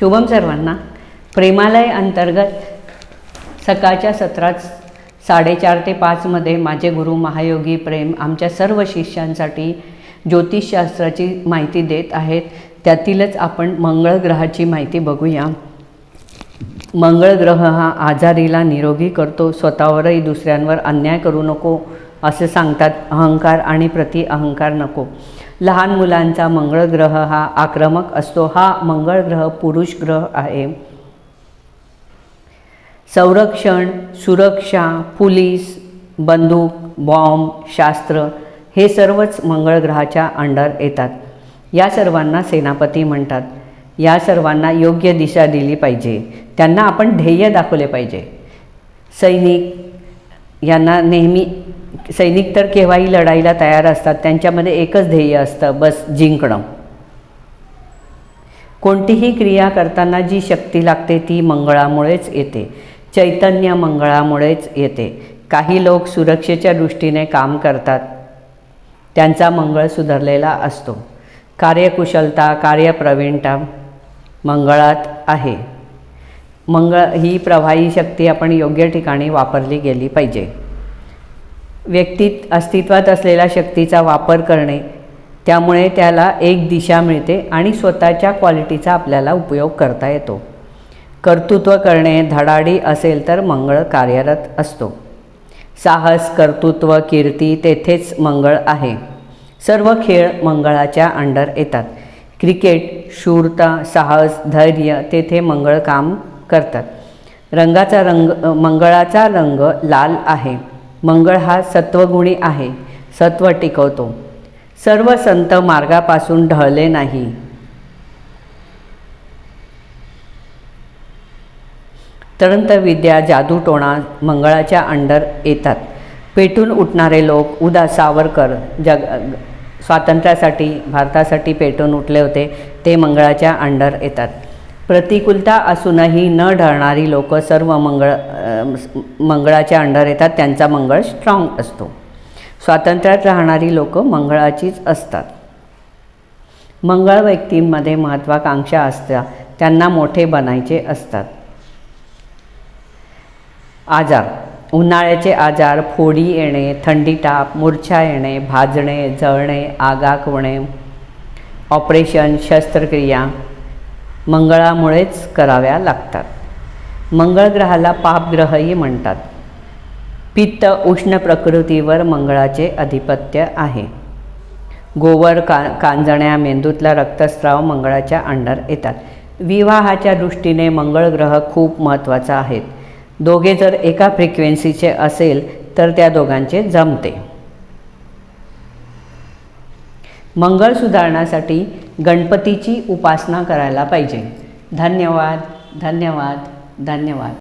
शुभम सर्वांना प्रेमालय अंतर्गत सकाळच्या सत्रात साडेचार ते पाचमध्ये माझे गुरु महायोगी प्रेम आमच्या सर्व शिष्यांसाठी ज्योतिषशास्त्राची माहिती देत आहेत. त्यातीलच आपण मंगळ ग्रहाची माहिती बघूया. मंगळ ग्रह हा आजारीला निरोगी करतो. स्वतःवरही दुसऱ्यांवर अन्याय करू नको असे सांगतात. अहंकार आणि प्रति अहंकार नको. लहान मुलांचा मंगळ ग्रह हा आक्रमक असतो. हा मंगळग्रह पुरुष ग्रह आहे. संरक्षण सुरक्षा पोलीस बंदूक बॉम्ब शास्त्र हे सर्वच मंगळग्रहाच्या अंडर येतात. या सर्वांना सेनापती म्हणतात. या सर्वांना योग्य दिशा दिली पाहिजे. त्यांना आपण ध्येय दाखवले पाहिजे. सैनिक यांना नेहमी सैनिक तर केव्हाही लढाईला तयार असतात त्यांच्यामध्ये एकच ध्येय असतं बस जिंकणं. कोणतीही क्रिया करताना जी शक्ती लागते ती मंगळामुळेच येते. चैतन्य मंगळामुळेच येते. काही लोक सुरक्षेच्या दृष्टीने काम करतात. त्यांचा मंगळ सुधारलेला असतो. कार्यकुशलता कार्यप्रवीणता मंगळात आहे. मंगळ ही प्रवाही शक्ती आपण योग्य ठिकाणी वापरली गेली पाहिजे. व्यक्तीत अस्तित्वात असलेल्या शक्तीचा वापर करणे त्यामुळे त्याला एक दिशा मिळते आणि स्वतःच्या क्वालिटीचा आपल्याला उपयोग करता येतो. कर्तृत्व करणे धडाडी असेल तर मंगळ कार्यरत असतो. साहस कर्तृत्व कीर्ती तेथेच मंगळ आहे. सर्व खेळ मंगळाच्या अंडर येतात. क्रिकेट शूरता साहस धैर्य तेथे मंगळ काम करतात. रंगाचा रंग मंगळाचा रंग लाल आहे. मंगळ हा सत्वगुणी आहे सत्व टिकवतो. सर्व संत मार्गापासून ढळले नाही. तरंत विद्या जादूटोणा मंगळाच्या अंडर येतात. पेटून उठणारे लोक उदा सावरकर जग स्वातंत्र्यासाठी भारतासाठी पेटून उठले होते ते मंगळाच्या अंडर येतात. प्रतिकूलता असूनही न ढळणारी लोक सर्व मंगळ मंगळाच्या अंडर येतात त्यांचा मंगळ स्ट्रॉंग असतो. स्वातंत्र्यात राहणारी लोक मंगळाचीच असतात. मंगळ व्यक्तींमध्ये महत्त्वाकांक्षा असतात त्यांना मोठे बनायचे असतात. आजार. उन्हाळ्याचे आजार फोडी येणे थंडी ताप मूर्छा येणे भाजणे जळणे आगाकवणे ऑपरेशन शस्त्रक्रिया मंगळामुळेच कराव्या लागतात. मंगळग्रहाला पापग्रहही म्हणतात. पित्त उष्ण प्रकृतीवर मंगळाचे अधिपत्य आहे. गोवर का कांजण्या मेंदूतला रक्तस्राव मंगळाच्या अंडर येतात. विवाहाच्या दृष्टीने मंगळ ग्रह खूप महत्त्वाचा आहे दोघे जर एका फ्रिक्वेन्सीचे असेल तर त्या दोघांचे जमते. मंगळ सुधारण्यासाठी गणपतीची उपासना करायला पाहिजे. धन्यवाद धन्यवाद धन्यवाद.